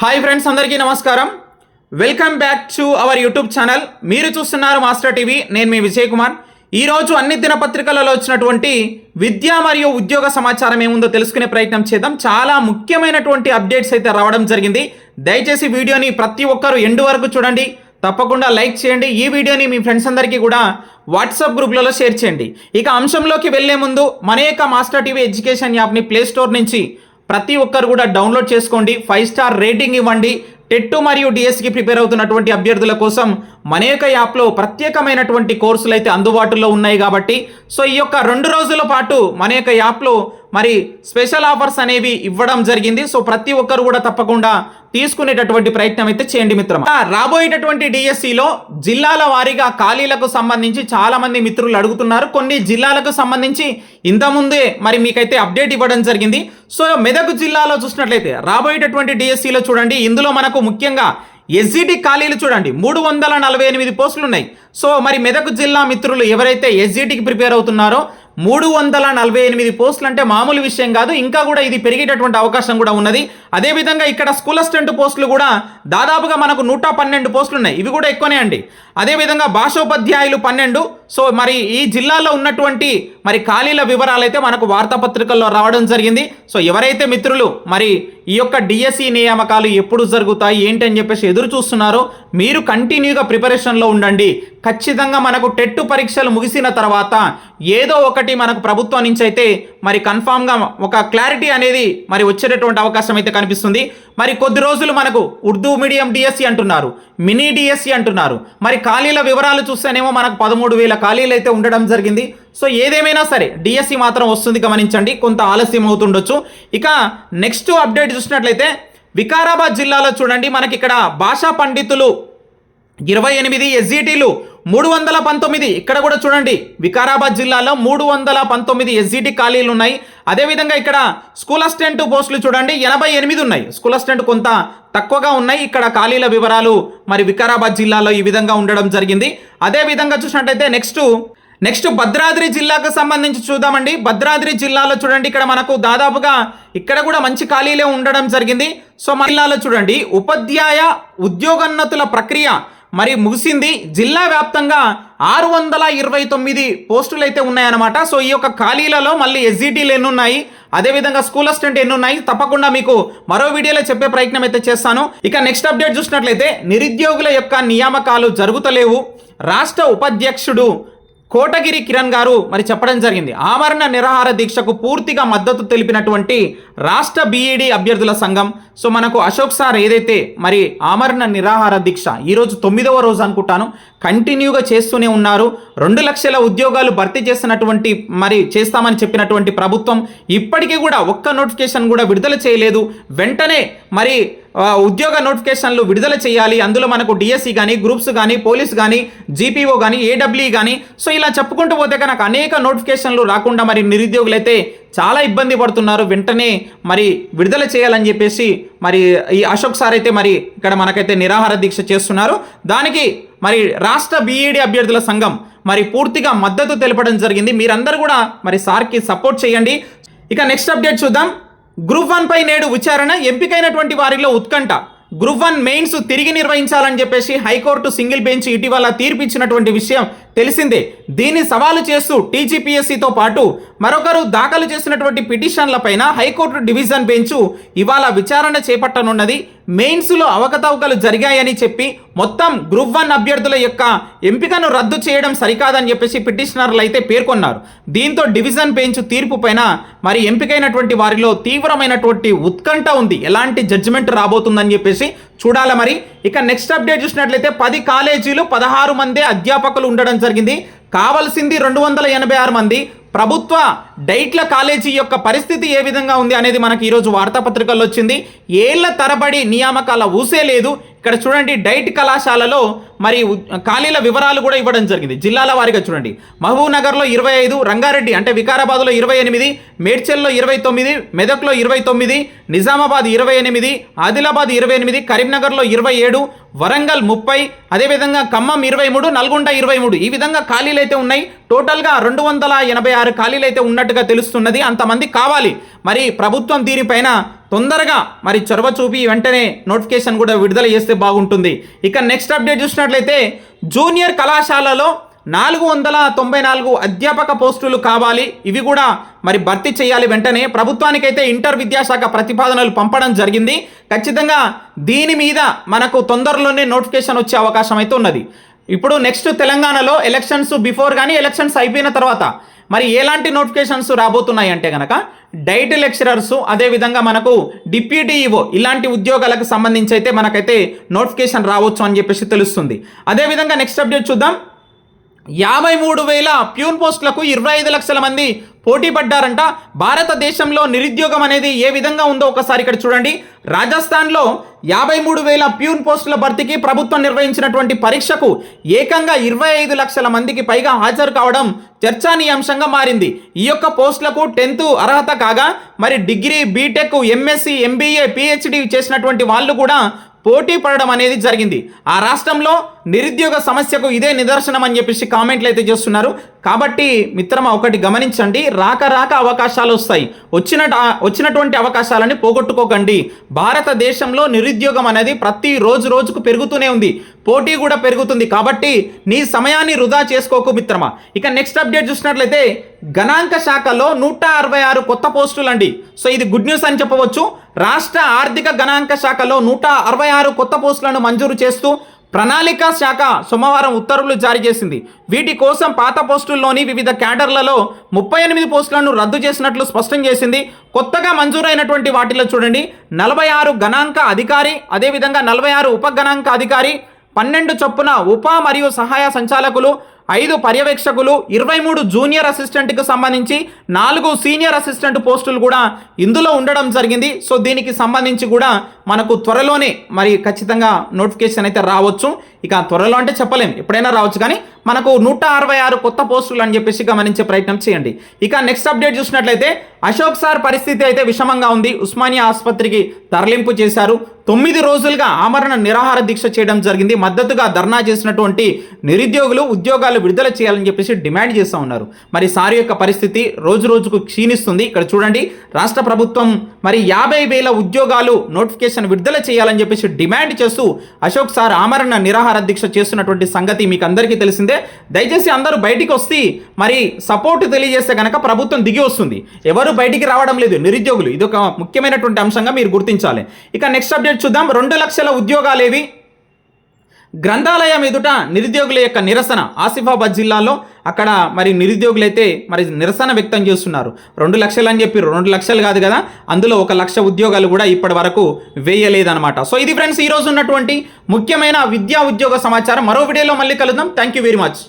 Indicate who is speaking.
Speaker 1: Hi friends అందరికీ నమస్కారం. Welcome back to our YouTube channel మీరు చూస్తున్నారు మాస్టర్ టీవీ నేను మీ విజయ్ కుమార్. ఈరోజు అన్ని దినపత్రికలలో వచ్చినటువంటి విద్య మరియు ఉద్యోగ సమాచారం ఏముందో తెలుసుకునే ప్రయత్నం చేద్దాం. చాలా ముఖ్యమైనటువంటి అప్డేట్స్ అయితే రావడం జరిగింది. దయచేసి వీడియోని ప్రతి ఒక్కరు ఎండు వరకు చూడండి. తప్పకుండా లైక్ చేయండి. ఈ వీడియోని మీ ఫ్రెండ్స్ అందరికీ కూడా వాట్సాప్ గ్రూప్లలో షేర్ చేయండి. ఇక అంశంలోకి వెళ్ళే ముందు మన యొక్క మాస్టర్ టీవీ ఎడ్యుకేషన్ యాప్ని ప్లే స్టోర్ నుంచి ప్రతి ఒక్కరు కూడా డౌన్లోడ్ చేసుకోండి. ఫైవ్ స్టార్ రేటింగ్ ఇవ్వండి. టెట్టు మరియు డిఎస్కి ప్రిపేర్ అవుతున్నటువంటి అభ్యర్థుల కోసం మన యొక్క యాప్లో ప్రత్యేకమైనటువంటి కోర్సులు అయితే అందుబాటులో ఉన్నాయి కాబట్టి. సో ఈ యొక్క రెండు రోజుల పాటు మన యొక్క యాప్లో మరి స్పెషల్ ఆఫర్స్ అనేవి ఇవ్వడం జరిగింది. సో ప్రతి ఒక్కరు కూడా తప్పకుండా తీసుకునేటటువంటి ప్రయత్నం అయితే చేయండి మిత్రమా. రాబోయేటటువంటి డిఎస్సిలో జిల్లాల వారీగా ఖాళీలకు సంబంధించి చాలా మంది మిత్రులు అడుగుతున్నారు. కొన్ని జిల్లాలకు సంబంధించి ఇంతకుముందే మరి మీకైతే అప్డేట్ ఇవ్వడం జరిగింది. సో మెదక్ జిల్లాలో చూసినట్లయితే రాబోయేటటువంటి డిఎస్సిలో చూడండి. ఇందులో మనకు ముఖ్యంగా ఎస్జిటి ఖాళీలు చూడండి. మూడు వందల నలభై ఎనిమిది పోస్టులు ఉన్నాయి సో మరి మెదక్ జిల్లా మిత్రులు ఎవరైతే ఎస్జిటికి ప్రిపేర్ అవుతున్నారో మూడు వందల నలభై ఎనిమిది పోస్టులు అంటే మామూలు విషయం కాదు. ఇంకా కూడా ఇది పెరిగేటటువంటి అవకాశం కూడా ఉన్నది. అదేవిధంగా ఇక్కడ స్కూల్ అసిస్టెంట్ పోస్టులు కూడా దాదాపుగా మనకు నూట పన్నెండు పోస్టులు ఉన్నాయి ఇవి కూడా ఎక్కువనే అండి. అదేవిధంగా భాషోపాధ్యాయులు పన్నెండు సో మరి ఈ జిల్లాలో ఉన్నటువంటి మరి ఖాళీల వివరాలు అయితే మనకు వార్తాపత్రికల్లో రావడం జరిగింది. సో ఎవరైతే మిత్రులు మరి ఈ యొక్క డిఎస్సి నియామకాలు ఎప్పుడు జరుగుతాయి ఏంటి అని చెప్పేసి ఎదురు చూస్తున్నారో మీరు కంటిన్యూగా ప్రిపరేషన్లో ఉండండి. ఖచ్చితంగా మనకు టెట్టు పరీక్షలు ముగిసిన తర్వాత ఏదో ఒకటి మనకు ప్రభుత్వం నుంచి అయితే మరి కన్ఫామ్గా ఒక క్లారిటీ అనేది మరి వచ్చేటటువంటి అవకాశం అయితే కనిపిస్తుంది. మరి కొద్ది రోజులు మనకు ఉర్దూ మీడియం డిఎస్సి అంటున్నారు మినీ డిఎస్సి అంటున్నారు. మరి ఖాళీల వివరాలు చూస్తేనేమో మనకు పదమూడు వేల ఖాళీలు అయితే ఉండడం జరిగింది. సో ఏదేమైనా సరే డిఎస్సి మాత్రం వస్తుంది గమనించండి. కొంత ఆలస్యం అవుతుండొచ్చు. ఇక నెక్స్ట్ అప్డేట్ చూసినట్లయితే వికారాబాద్ జిల్లాలో చూడండి మనకి ఇక్కడ భాషా పండితులు ఇరవై ఎనిమిది ఎస్జిటీలు మూడు వందల పంతొమ్మిది. ఇక్కడ కూడా చూడండి వికారాబాద్ జిల్లాలో మూడు వందల పంతొమ్మిది ఎస్జిటి ఖాళీలు ఉన్నాయి. అదేవిధంగా ఇక్కడ స్కూల్ అసిస్టెంట్ పోస్టులు చూడండి ఎనభై ఎనిమిది ఉన్నాయి. స్కూల్ అసిస్టెంట్ కొంత తక్కువగా ఉన్నాయి. ఇక్కడ ఖాళీల వివరాలు మరి వికారాబాద్ జిల్లాలో ఈ విధంగా ఉండడం జరిగింది. అదేవిధంగా చూసినట్టయితే నెక్స్ట్ నెక్స్ట్ భద్రాద్రి జిల్లాకు సంబంధించి చూద్దామండి. భద్రాద్రి జిల్లాలో చూడండి ఇక్కడ మనకు దాదాపుగా ఇక్కడ కూడా మంచి ఖాళీలే ఉండడం జరిగింది. సో మన జిల్లాలో చూడండి ఉపాధ్యాయ ఉద్యోగోన్నతుల ప్రక్రియ మరి ముగిసింది. జిల్లా వ్యాప్తంగా ఆరు వందల ఇరవై తొమ్మిది పోస్టులు అయితే ఉన్నాయన్నమాట. సో ఈ యొక్క ఖాళీలలో మళ్ళీ ఎస్జిటీలు ఎన్ని ఉన్నాయి. అదేవిధంగా స్కూల్ అసిస్టెంట్ ఎన్ని ఉన్నాయి. తప్పకుండా మీకు మరో వీడియోలో చెప్పే ప్రయత్నం అయితే చేస్తాను. ఇక నెక్స్ట్ అప్డేట్ చూసినట్లయితే నిరుద్యోగుల యొక్క నియామకాలు జరుగుతలేవు. రాష్ట్ర ఉపాధ్యక్షుడు కోటగిరి కిరణ్ గారు మరి చెప్పడం జరిగింది. ఆమరణ నిరాహార దీక్షకు పూర్తిగా మద్దతు తెలిపినటువంటి రాష్ట్ర బీఈడి అభ్యర్థుల సంఘం. సో మనకు అశోక్ సార్ ఏదైతే మరి ఆమరణ నిరాహార దీక్ష ఈరోజు తొమ్మిదవ రోజు అనుకుంటాను కంటిన్యూగా చేస్తూనే ఉన్నారు. రెండు లక్షల ఉద్యోగాలు భర్తీ చేసినటువంటి మరి చేస్తామని చెప్పినటువంటి ప్రభుత్వం ఇప్పటికీ కూడా ఒక్క నోటిఫికేషన్ కూడా విడుదల చేయలేదు. వెంటనే మరి ఉద్యోగ నోటిఫికేషన్లు విడుదల చేయాలి. అందులో మనకు డిఎస్సి కానీ గ్రూప్స్ కానీ పోలీస్ కానీ జీపీఓ కానీ ఏడబ్ల్యూ కానీ సో ఇలా చెప్పుకుంటూ పోతే కనుక అనేక నోటిఫికేషన్లు రాకుండా మరి నిరుద్యోగులైతే చాలా ఇబ్బంది పడుతున్నారు. వెంటనే మరి విడుదల చేయాలని చెప్పేసి మరి ఈ అశోక్ సార్ అయితే మరి ఇక్కడ మనకైతే నిరాహార దీక్ష చేస్తున్నారు. దానికి మరి రాష్ట్ర బీఈడి అభ్యర్థుల సంఘం మరి పూర్తిగా మద్దతు తెలపడం జరిగింది. మీరందరూ కూడా మరి సార్కి సపోర్ట్ చేయండి. ఇక నెక్స్ట్ అప్డేట్ చూద్దాం. గ్రూప్ వన్ పై నేడు విచారణ ఎంపికైనటువంటి వారిలో ఉత్కంఠ. గ్రూప్ వన్ మెయిన్స్ తిరిగి నిర్వహించాలని చెప్పేసి హైకోర్టు సింగిల్ బెంచ్ ఇటీవల తీర్పిచ్చినటువంటి విషయం తెలిసిందే. దీన్ని సవాలు చేస్తూ టీజీపీఎస్సీతో పాటు మరొకరు దాఖలు చేసినటువంటి పిటిషన్లపైన హైకోర్టు డివిజన్ బెంచ్ ఇవాళ విచారణ చేపట్టనున్నది. మెయిన్స్లో అవకతవకలు జరిగాయని చెప్పి మొత్తం గ్రూప్ వన్ అభ్యర్థుల యొక్క ఎంపికను రద్దు చేయడం సరికాదని చెప్పేసి పిటిషనర్లు అయితే పేర్కొన్నారు. దీంతో డివిజన్ బెంచ్ తీర్పు పైన మరి ఎంపికైనటువంటి వారిలో తీవ్రమైనటువంటి ఉత్కంఠ ఉంది. ఎలాంటి జడ్జిమెంట్ రాబోతుందని చెప్పేసి చూడాల మరి? ఇక నెక్స్ట్ అప్డేట్ చూసినట్లయితే పది కాలేజీలు పదహారు మంది అధ్యాపకులు ఉండడం జరిగింది. కావలసింది రెండు వందల ఎనభై ఆరు మంది. ప్రభుత్వ డైట్ల కాలేజీ యొక్క పరిస్థితి ఏ విధంగా ఉంది అనేది మనకి ఈరోజు వార్తాపత్రికల్లో వచ్చింది. ఏళ్ళ తరబడి నియామకాల ఊసే లేదు. ఇక్కడ చూడండి డైట్ కళాశాలలో మరి ఖాళీల వివరాలు కూడా ఇవ్వడం జరిగింది. జిల్లాల వారిగా చూడండి. మహబూబ్ నగర్లో ఇరవై ఐదు రంగారెడ్డి అంటే వికారాబాద్లో ఇరవై ఎనిమిది మేడ్చల్లో ఇరవై తొమ్మిది మెదక్లో ఇరవై తొమ్మిది నిజామాబాద్ ఇరవై ఎనిమిది ఆదిలాబాద్ ఇరవై ఎనిమిది కరీంనగర్లో ఇరవై ఏడు వరంగల్ ముప్పై అదేవిధంగా ఖమ్మం ఇరవై మూడు నల్గొండ ఇరవై మూడు. ఈ విధంగా ఖాళీలు అయితే ఉన్నాయి. టోటల్గా రెండు వందల ఎనభై ఆరు ఖాళీలు అయితే ఉన్నట్టుగా తెలుస్తున్నది. అంతమంది కావాలి. మరి ప్రభుత్వం దీనిపైన తొందరగా మరి చొరవ చూపి వెంటనే నోటిఫికేషన్ కూడా విడుదల చేస్తే బాగుంటుంది. ఇక నెక్స్ట్ అప్డేట్ చూసినట్లయితే జూనియర్ కళాశాలలో నాలుగు వందల తొంభై నాలుగు అధ్యాపక పోస్టులు కావాలి. ఇవి కూడా మరి భర్తీ చేయాలి వెంటనే. ప్రభుత్వానికైతే ఇంటర్ విద్యాశాఖ ప్రతిపాదనలు పంపడం జరిగింది. ఖచ్చితంగా దీని మీద మనకు తొందరలోనే నోటిఫికేషన్ వచ్చే అవకాశం అయితే ఉన్నది. ఇప్పుడు నెక్స్ట్ తెలంగాణలో ఎలక్షన్స్ బిఫోర్ కానీ ఎలక్షన్స్ అయిపోయిన తర్వాత మరి ఎలాంటి నోటిఫికేషన్స్ రాబోతున్నాయి అంటే కనుక డైట్ లెక్చరర్స్ అదేవిధంగా మనకు డిప్యూటీ ఈవో ఇలాంటి ఉద్యోగాలకు సంబంధించి అయితే మనకైతే నోటిఫికేషన్ రావచ్చు అని చెప్పేసి తెలుస్తుంది. అదేవిధంగా నెక్స్ట్ అప్డేట్ చూద్దాం. యాభై మూడు వేల ప్యూన్ పోస్టులకు ఇరవై ఐదు లక్షల మంది పోటీ పడ్డారంట. భారతదేశంలో నిరుద్యోగం అనేది ఏ విధంగా ఉందో ఒకసారి ఇక్కడ చూడండి. రాజస్థాన్లో యాభై మూడు వేల ప్యూన్ పోస్టుల భర్తీకి ప్రభుత్వం నిర్వహించినటువంటి పరీక్షకు ఏకంగా ఇరవై ఐదు లక్షల మందికి పైగా హాజరు కావడం చర్చానీయాంశంగా మారింది. ఈ యొక్క పోస్టులకు టెన్త్ అర్హత కాగా మరి degree BTech MSc MBA PhD చేసినటువంటి వాళ్ళు కూడా పోటీ పడడం అనేది జరిగింది. ఆ రాష్ట్రంలో నిరుద్యోగ సమస్యకు ఇదే నిదర్శనం అని చెప్పేసి కామెంట్లు అయితే చేస్తున్నారు. కాబట్టి మిత్రమా ఒకటి గమనించండి. రాక రాక అవకాశాలు వస్తాయి. వచ్చిన వచ్చినటువంటి అవకాశాలని పోగొట్టుకోకండి. భారతదేశంలో నిరుద్యోగం అనేది ప్రతి రోజు రోజుకు పెరుగుతూనే ఉంది. పోటీ కూడా పెరుగుతుంది. కాబట్టి నీ సమయాన్ని వృధా చేసుకోకు మిత్రమా. ఇక నెక్స్ట్ అప్డేట్ చూసినట్లయితే గణాంక శాఖలో నూట అరవై ఆరు కొత్త పోస్టులు అండి సో ఇది గుడ్ న్యూస్ అని చెప్పవచ్చు. రాష్ట్ర ఆర్థిక గణాంక శాఖలో నూట అరవై ఆరు కొత్త పోస్టులను మంజూరు చేస్తూ ప్రణాళిక శాఖ సోమవారం ఉత్తర్వులు జారీ చేసింది. వీటి కోసం పాత పోస్టుల్లోని వివిధ క్యాడర్లలో ముప్పై ఎనిమిది పోస్టులను రద్దు చేసినట్లు స్పష్టం చేసింది. కొత్తగా మంజూరైనటువంటి వాటిలో చూడండి. నలభై ఆరు గణాంక అధికారి అదేవిధంగా నలభై ఆరు ఉప గణాంక అధికారి పన్నెండు చొప్పున ఉప మరియు సహాయ సంచాలకులు ఐదు పర్యవేక్షకులు ఇరవై మూడు జూనియర్ అసిస్టెంట్కి సంబంధించి నాలుగు సీనియర్ అసిస్టెంట్ పోస్టులు కూడా ఇందులో ఉండడం జరిగింది. సో దీనికి సంబంధించి కూడా మనకు త్వరలోనే మరి ఖచ్చితంగా నోటిఫికేషన్ అయితే రావచ్చు. ఇక త్వరలో అంటే చెప్పలేం. ఎప్పుడైనా రావచ్చు కానీ మనకు నూట అరవై ఆరు కొత్త పోస్టులు అని చెప్పేసి గమనించే ప్రయత్నం చేయండి. ఇక నెక్స్ట్ అప్డేట్ చూసినట్లయితే అశోక్ సార్ పరిస్థితి అయితే విషమంగా ఉంది. ఉస్మానియా ఆసుపత్రికి తరలింపు చేశారు. తొమ్మిది రోజులుగా ఆమరణ నిరాహార దీక్ష చేయడం జరిగింది. మద్దతుగా ధర్నా చేసినటువంటి నిరుద్యోగులు ఉద్యోగాలు విడుదల చేయాలని చెప్పేసి డిమాండ్ చేస్తూ ఉన్నారు. మరి సారి యొక్క పరిస్థితి రోజు రోజుకు క్షీణిస్తుంది. ఇక్కడ చూడండి రాష్ట్ర ప్రభుత్వం మరి యాభై వేల ఉద్యోగాలు నోటిఫికేషన్ విడుదల చేయాలని చెప్పేసి డిమాండ్ చేస్తూ అశోక్ సార్ ఆమరణ నిరాహార దీక్ష చేస్తున్నటువంటి సంగతి మీకు అందరికీ తెలిసిందే. దయచేసి అందరూ బయటికి వస్తే మరి సపోర్ట్ తెలియజేస్తే కనుక ప్రభుత్వం దిగి వస్తుంది. ఎవరు బయటికి రావడం లేదు నిరుద్యోగులు. ఇది ఒక ముఖ్యమైనటువంటి అంశంగా మీరు గుర్తించాలి. ఇక నెక్స్ట్ అప్డేట్ చూద్దాం. రెండు లక్షల ఉద్యోగాలు ఏవి గ్రంథాలయం ఎదుట నిరుద్యోగుల యొక్క నిరసన. ఆసిఫాబాద్ జిల్లాలో అక్కడ మరి నిరుద్యోగులైతే మరి నిరసన వ్యక్తం చేస్తున్నారు. రెండు లక్షలు అని చెప్పి రెండు లక్షలు కాదు కదా? అందులో ఒక లక్ష ఉద్యోగాలు కూడా ఇప్పటి వరకు వేయలేదన్నమాట. సో ఇది ఫ్రెండ్స్ ఈరోజు ఉన్నటువంటి ముఖ్యమైన విద్యా ఉద్యోగ సమాచారం. మరో వీడియోలో మళ్ళీ కలుద్దాం. Thank you very much